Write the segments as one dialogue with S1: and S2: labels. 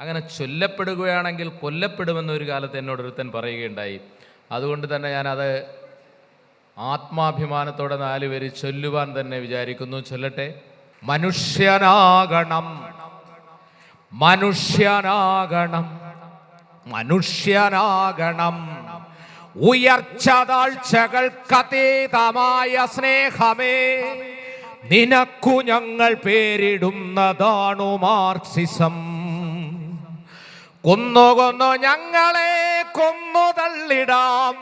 S1: അങ്ങനെ ചൊല്ലപ്പെടുകയാണെങ്കിൽ കൊല്ലപ്പെടുമെന്ന് ഒരു കാലത്ത് എന്നോട് ഒരുത്തൻ പറയുകയുണ്ടായി. അതുകൊണ്ട് തന്നെ ഞാനത് ആത്മാഭിമാനത്തോടെ നാല് പേര് ചൊല്ലുവാൻ തന്നെ വിചാരിക്കുന്നു. ചൊല്ലട്ടെ. മനുഷ്യനാകണം. മനുഷ്യനാകണം. മനുഷ്യനാകണം. ഉയർച്ച താഴ്ചകൾക്കതീതമായ സ്നേഹമേ. നിനക്കു ഞങ്ങൾ പേരിടുന്നതാണു മാർക്സിസം. കൊന്നു കൊന്നു ഞങ്ങളെ കൊന്നു തള്ളിടാം.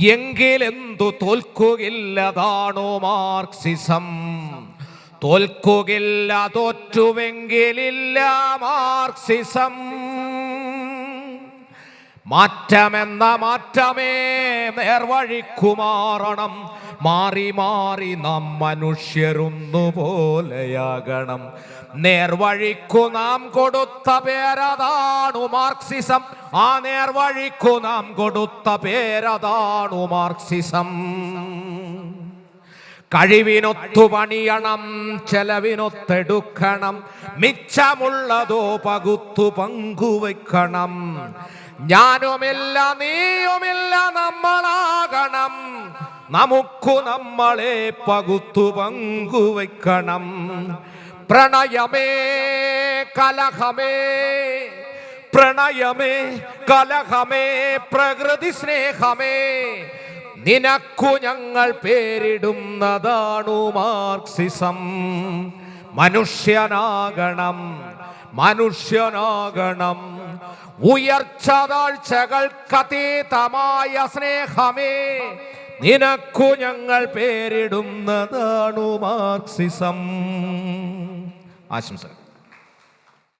S1: എങ്കിലെന്തു തോൽക്കുകയില്ലതാണോ മാർക്സിസം? തോൽക്കുകയില്ല തോറ്റുവെങ്കിലില്ല മാർക്സിസം. മാറ്റമെന്ന മാറ്റമേ നേർവഴിക്കുമാറണം. മാറി മാറി നാം മനുഷ്യരുന്നു പോലെയാകണം നേർവഴിക്കു നാം കൊടുത്ത പേരതാണു മാർക്സിസം. ആ നേർവഴിക്കു നാം കൊടുത്ത പേരതാണു മാർക്സിസം. കഴിവിനൊത്തു പണിയണം ചെലവിനൊത്തെടുക്കണം മിച്ചമുള്ളതോ പകുത്തു പങ്കുവെക്കണം ഞാനുമില്ല നീയുമില്ല നമ്മളാകണം. നമുക്കു നമ്മളെ പകുത്തു പങ്കുവെക്കണം പ്രണയമേ കലഹമേ പ്രണയമേ കലഹമേ പ്രകൃതി സ്നേഹമേ നിനക്കു ഞങ്ങൾ പേരിടുന്നതാണു മാർക്സിസം. മനുഷ്യനാകണം മനുഷ്യനാകണം. ഉയർച്ച താഴ്ചകൾക്കതീതമായ സ്നേഹമേ. നിനക്കു ഞങ്ങൾ പേരിടുന്നതാണു മാർക്സിസം. ആശംസകൾ.